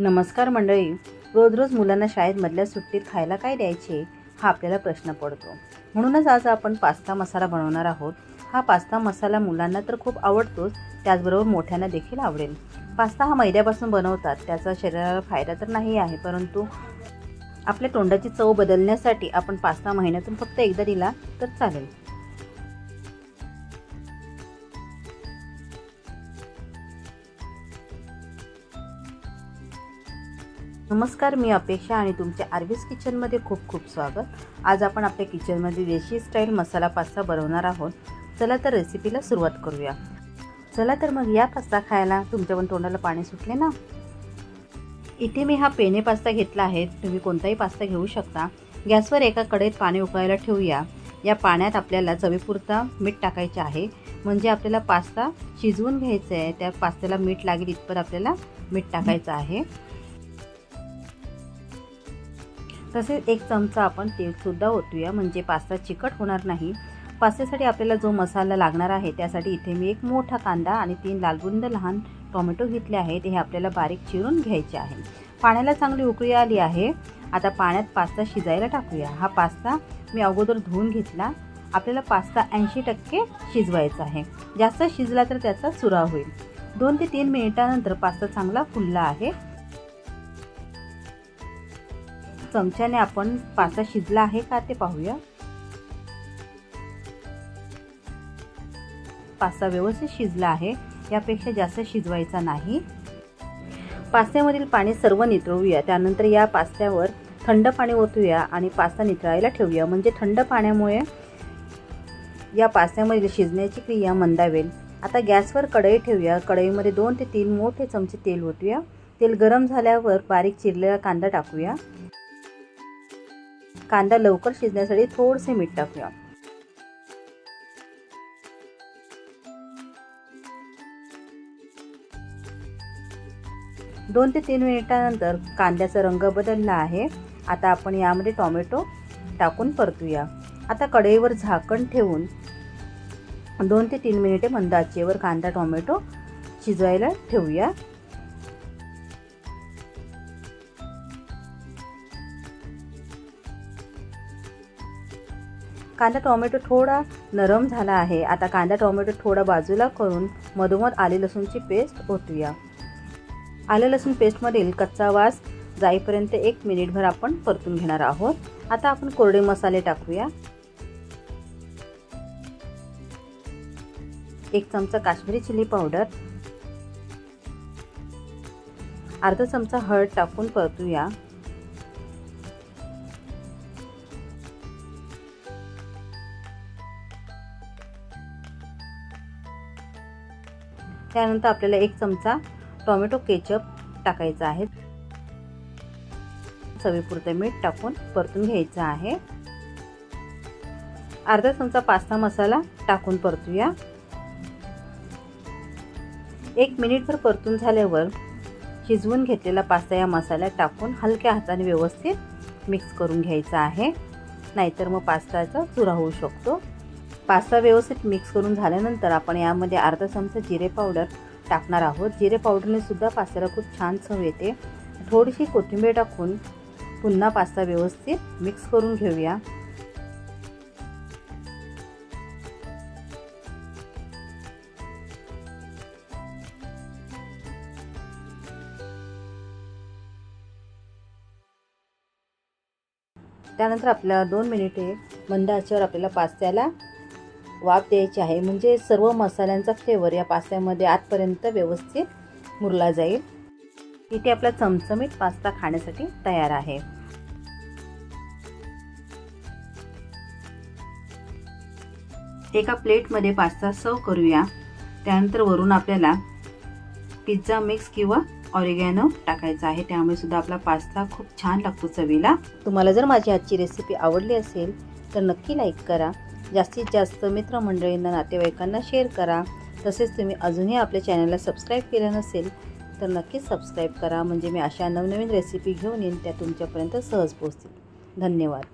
नमस्कार मंडळी. रोज रोज मुलांना शाळेमधल्या सुट्टीत खायला काय द्यायचे हा आपल्याला प्रश्न पडतो. म्हणूनच आज आपण पास्ता मसाला बनवणार आहोत. हा पास्ता मसाला मुलांना तर खूप आवडतोच त्याचबरोबर मोठ्यांना देखील आवडेल. पास्ता हा मैद्यापासून बनवतात त्याचा शरीराला फायदा तर नाही आहे परंतु आपल्या तोंडाची चव बदलण्यासाठी आपण पास्ता महिन्यातून फक्त एकदा दिला तर चालेल. नमस्कार मी अपेक्षा आणि तुमच्या आरबीस किचनमध्ये खूप खूप स्वागत. आज आपण आपल्या किचनमध्ये देशी स्टाईल मसाला पास्ता बनवणार आहोत. चला तर रेसिपीला सुरुवात करूया. चला तर मग या पास्ता खायला. तुमच्या पण तोंडाला पाणी सुटले ना? इथे मी हा पेने पास्ता घेतला आहे. तुम्ही कोणताही पास्ता घेऊ शकता. गॅसवर एका कडेत पाणी उकळायला ठेवूया. या पाण्यात आपल्याला चवीपुरता मीठ टाकायचे आहे. म्हणजे आपल्याला पास्ता शिजवून घ्यायचं आहे. त्या पास्त्याला मीठ लागेल इतपत आपल्याला मीठ टाकायचं आहे. तसेच एक चमचा आपण तेलसुद्धा ओतूया म्हणजे पास्ता चिकट होणार नाही. पास्त्यासाठी आपल्याला जो मसाला लागणार आहे त्यासाठी इथे मी एक मोठा कांदा आणि तीन लालबुंद लहान टोमॅटो घेतले आहेत. हे आपल्याला बारीक चिरून घ्यायचे आहे. पाण्याला चांगली उकळी आली आहे. आता पाण्यात पास्ता शिजायला टाकूया. हा पास्ता मी अगोदर धुवून घेतला. आपल्याला पास्ता ऐंशी टक्के शिजवायचा आहे. जास्त शिजला तर त्याचा चुरा होईल. दोन ते तीन मिनिटानंतर पास्ता चांगला फुलला आहे. चमच्याने आपण पास्ता शिजला आहे का ते पाहूया. पास्ता व्यवस्थित शिजला आहे यापेक्षा जास्त शिजवायचा नाही. पास्त्यामधील पाणी सर्व नितळूया त्यानंतर या पास्त्यावर थंड पाणी ओतूया आणि पास्ता नितळायला ठेवूया. म्हणजे थंड पाण्यामुळे या पास्त्यामधील शिजण्याची क्रिया मंदावेल. आता गॅसवर कढई ठेवूया. कढईमध्ये दोन ते तीन मोठे चमचे तेल ओतूया. तेल गरम झाल्यावर बारीक चिरलेला कांदा टाकूया. कांदा लवकर शिजण्यासाठी थोडेसे मीठ टाकूया. दोन ते तीन मिनिटानंतर कांद्याचा रंग बदलला आहे. आता आपण यामध्ये टोमॅटो टाकून परतूया. आता कढईवर झाकण ठेवून दोन ते तीन मिनिटे मंद आचेवर कांदा टोमॅटो शिजवायला ठेवूया. कांदा टोमॅटो थोडा नरम झाला आहे. आता कांदा टोमॅटो थोडा बाजूला करून मधोमध आले लसूणची पेस्ट ओतूया. आलं लसूण पेस्टमधील कच्चा वास जाईपर्यंत एक मिनिटभर आपण परतून घेणार आहोत. आता आपण कोरडे मसाले टाकूया. एक चमचा काश्मीरी चिली पावडर. अर्धा चमचा हळद टाकून परतूया. त्यानंतर आपल्याला एक चमचा टोमॅटो केचप टाकायचा आहे. चवीपुरतं मीठ टाकून परतून घ्यायचं आहे. अर्धा चमचा पास्ता मसाला टाकून परतूया. एक मिनिटभर परतून झाल्यावर शिजवून घेतलेला पास्ता या मसाल्यात टाकून हलक्या हाताने व्यवस्थित मिक्स करून घ्यायचा आहे. नाहीतर मग पास्ताचा चुरा होऊ शकतो. पास्ता व्यवस्थित मिक्स करून झाल्यानंतर आपण यामध्ये अर्धा चमचा जिरे पावडर टाकणार आहोत. जिरे पावडरने सुद्धा पास्त्याला खूप छान चव येते. थोडीशी कोथिंबीर टाकून पुन्हा पास्ता व्यवस्थित मिक्स करून घेऊया. त्यानंतर आपल्या दोन मिनिटे मंद आचेवर आपल्याला पास्त्याला वाफ द्यायची आहे. म्हणजे सर्व मसाल्यांचा फ्लेवर या पास्त्यामध्ये आतपर्यंत व्यवस्थित मुरला जाईल. इथे आपला चमचमीत पास्ता खाण्यासाठी तयार आहे. एका प्लेटमध्ये पास्ता सर्व करूया. त्यानंतर वरून आपल्याला पिझ्झा मिक्स किंवा ऑरिगॅनो टाकायचा आहे. त्यामुळे सुद्धा आपला पास्ता खूप छान लागतो चवीला. तुम्हाला जर माझी आजची रेसिपी आवडली असेल तर नक्की लाईक करा. जास्तीत जास्त मित्रमंडळींना नातेवाईकांना शेअर करा. तसेच तुम्ही अजूनही आपल्या चॅनलला सबस्क्राईब केलं नसेल तर नक्कीच सबस्क्राईब करा. म्हणजे मी अशा नवनवीन रेसिपी घेऊन येईन त्या तुमच्यापर्यंत सहज पोहोचतील. धन्यवाद.